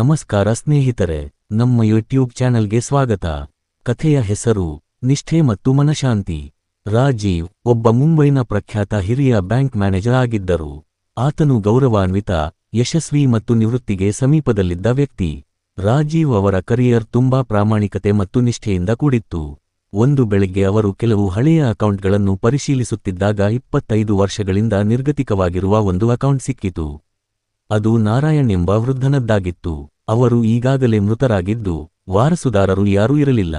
ನಮಸ್ಕಾರ ಸ್ನೇಹಿತರೆ, ನಮ್ಮ ಯೂಟ್ಯೂಬ್ ಚಾನೆಲ್ಗೆ ಸ್ವಾಗತ. ಕಥೆಯ ಹೆಸರು, ನಿಷ್ಠೆ ಮತ್ತು ಮನಶಾಂತಿ. ರಾಜೀವ್, ಒಬ್ಬ ಮುಂಬೈನ ಪ್ರಖ್ಯಾತ ಹಿರಿಯ ಬ್ಯಾಂಕ್ ಮ್ಯಾನೇಜರ್ ಆಗಿದ್ದರು. ಆತನು ಗೌರವಾನ್ವಿತ, ಯಶಸ್ವಿ ಮತ್ತು ನಿವೃತ್ತಿಗೆ ಸಮೀಪದಲ್ಲಿದ್ದ ವ್ಯಕ್ತಿ. ರಾಜೀವ್ ಅವರ ಕರಿಯರ್ ತುಂಬಾ ಪ್ರಾಮಾಣಿಕತೆ ಮತ್ತು ನಿಷ್ಠೆಯಿಂದ ಕೂಡಿತ್ತು. ಒಂದು ಬೆಳಿಗ್ಗೆ ಅವರು ಕೆಲವು ಹಳೆಯ ಅಕೌಂಟ್ಗಳನ್ನು ಪರಿಶೀಲಿಸುತ್ತಿದ್ದಾಗ ಇಪ್ಪತ್ತೈದು ವರ್ಷಗಳಿಂದ ನಿರ್ಗತಿಕವಾಗಿರುವ ಒಂದು ಅಕೌಂಟ್ ಸಿಕ್ಕಿತು. ಅದು ನಾರಾಯಣ್ ಎಂಬ ವೃದ್ಧನದ್ದಾಗಿತ್ತು. ಅವರು ಈಗಾಗಲೇ ಮೃತರಾಗಿದ್ದು, ವಾರಸುದಾರರು ಯಾರೂ ಇರಲಿಲ್ಲ.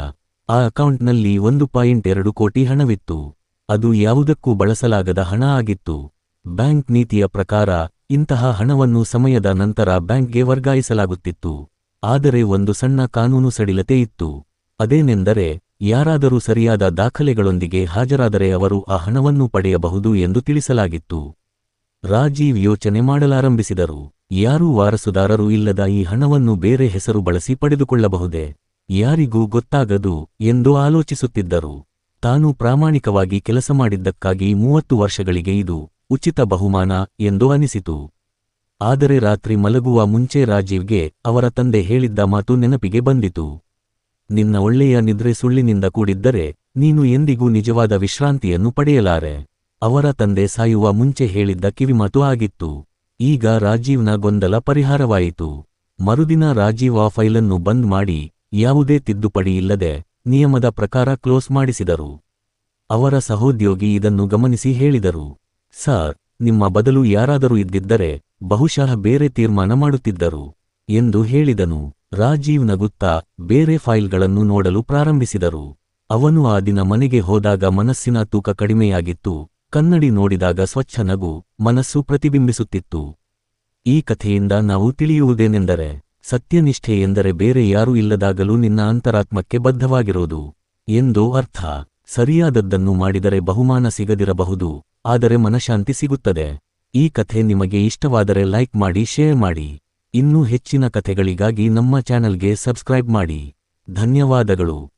ಆ ಅಕೌಂಟ್ನಲ್ಲಿ ಒಂದು ಪಾಯಿಂಟ್ ಎರಡು ಕೋಟಿ ಹಣವಿತ್ತು. ಅದು ಯಾವುದಕ್ಕೂ ಬಳಸಲಾಗದ ಹಣ ಆಗಿತ್ತು. ಬ್ಯಾಂಕ್ ನೀತಿಯ ಪ್ರಕಾರ, ಇಂತಹ ಹಣವನ್ನು ಸಮಯದ ನಂತರ ಬ್ಯಾಂಕ್ಗೆ ವರ್ಗಾಯಿಸಲಾಗುತ್ತಿತ್ತು. ಆದರೆ ಒಂದು ಸಣ್ಣ ಕಾನೂನು ಸಡಿಲತೆ ಇತ್ತು. ಅದೇನೆಂದರೆ, ಯಾರಾದರೂ ಸರಿಯಾದ ದಾಖಲೆಗಳೊಂದಿಗೆ ಹಾಜರಾದರೆ ಅವರು ಆ ಹಣವನ್ನು ಪಡೆಯಬಹುದು ಎಂದು ತಿಳಿಸಲಾಗಿತ್ತು. ರಾಜೀವ್ ಯೋಚನೆ ಮಾಡಲಾರಂಭಿಸಿದರು. ಯಾರೂ ವಾರಸುದಾರರು ಇಲ್ಲದ ಈ ಹಣವನ್ನು ಬೇರೆ ಹೆಸರು ಬಳಸಿ ಪಡೆದುಕೊಳ್ಳಬಹುದೇ? ಯಾರಿಗೂ ಗೊತ್ತಾಗದು ಎಂದು ಆಲೋಚಿಸುತ್ತಿದ್ದರು. ತಾನು ಪ್ರಾಮಾಣಿಕವಾಗಿ ಕೆಲಸ ಮಾಡಿದ್ದಕ್ಕಾಗಿ ಮೂವತ್ತು ವರ್ಷಗಳಿಗೆ ಇದು ಉಚಿತ ಬಹುಮಾನ ಎಂದು ಅನಿಸಿತು. ಆದರೆ ರಾತ್ರಿ ಮಲಗುವ ಮುಂಚೆ ರಾಜೀವ್ಗೆ ಅವರ ತಂದೆ ಹೇಳಿದ್ದ ಮಾತು ನೆನಪಿಗೆ ಬಂದಿತು. ನಿನ್ನ ಒಳ್ಳೆಯ ನಿದ್ರೆ ಸುಳ್ಳಿನಿಂದ ಕೂಡಿದ್ದರೆ ನೀನು ಎಂದಿಗೂ ನಿಜವಾದ ವಿಶ್ರಾಂತಿಯನ್ನು ಪಡೆಯಲಾರೆ. ಅವರ ತಂದೆ ಸಾಯುವ ಮುಂಚೆ ಹೇಳಿದ್ದ ಕಿವಿಮಾತು ಆಗಿತ್ತು. ಈಗ ರಾಜೀವ್ನ ಗೊಂದಲ ಪರಿಹಾರವಾಯಿತು. ಮರುದಿನ ರಾಜೀವ್ ಆ ಫೈಲನ್ನು ಬಂದ್ ಮಾಡಿ, ಯಾವುದೇ ತಿದ್ದುಪಡಿ ಇಲ್ಲದೆ ನಿಯಮದ ಪ್ರಕಾರ ಕ್ಲೋಸ್ ಮಾಡಿಸಿದರು. ಅವರ ಸಹೋದ್ಯೋಗಿ ಇದನ್ನು ಗಮನಿಸಿ ಹೇಳಿದರು. ಸರ್, ನಿಮ್ಮ ಬದಲು ಯಾರಾದರೂ ಇದ್ದಿದ್ದರೆ ಬಹುಶಃ ಬೇರೆ ತೀರ್ಮಾನ ಮಾಡುತ್ತಿದ್ದರು, ಎಂದು ಹೇಳಿದನು. ರಾಜೀವ್ ನಗುತ್ತಾ ಬೇರೆ ಫೈಲ್ಗಳನ್ನು ನೋಡಲು ಪ್ರಾರಂಭಿಸಿದರು. ಅವನು ಆ ದಿನ ಮನೆಗೆ ಹೋದಾಗ ಮನಸ್ಸಿನ ತೂಕ ಕಡಿಮೆಯಾಗಿತ್ತು. ಕನ್ನಡಿ ನೋಡಿದಾಗ ಸ್ವಚ್ಛ ನಗು ಮನಸ್ಸು ಪ್ರತಿಬಿಂಬಿಸುತ್ತಿತ್ತು. ಈ ಕಥೆಯಿಂದ ನಾವು ತಿಳಿಯುವುದೇನೆಂದರೆ, ಸತ್ಯನಿಷ್ಠೆ ಎಂದರೆ ಬೇರೆ ಯಾರೂ ಇಲ್ಲದಾಗಲೂ ನಿನ್ನ ಅಂತರಾತ್ಮಕ್ಕೆ ಬದ್ಧವಾಗಿರೋದು ಎಂದು ಅರ್ಥ. ಸರಿಯಾದದ್ದನ್ನು ಮಾಡಿದರೆ ಬಹುಮಾನ ಸಿಗದಿರಬಹುದು, ಆದರೆ ಮನಶಾಂತಿ ಸಿಗುತ್ತದೆ. ಈ ಕಥೆ ನಿಮಗೆ ಇಷ್ಟವಾದರೆ ಲೈಕ್ ಮಾಡಿ, ಶೇರ್ ಮಾಡಿ. ಇನ್ನೂ ಹೆಚ್ಚಿನ ಕಥೆಗಳಿಗಾಗಿ ನಮ್ಮ ಚಾನೆಲ್ಗೆ ಸಬ್ಸ್ಕ್ರೈಬ್ ಮಾಡಿ. ಧನ್ಯವಾದಗಳು.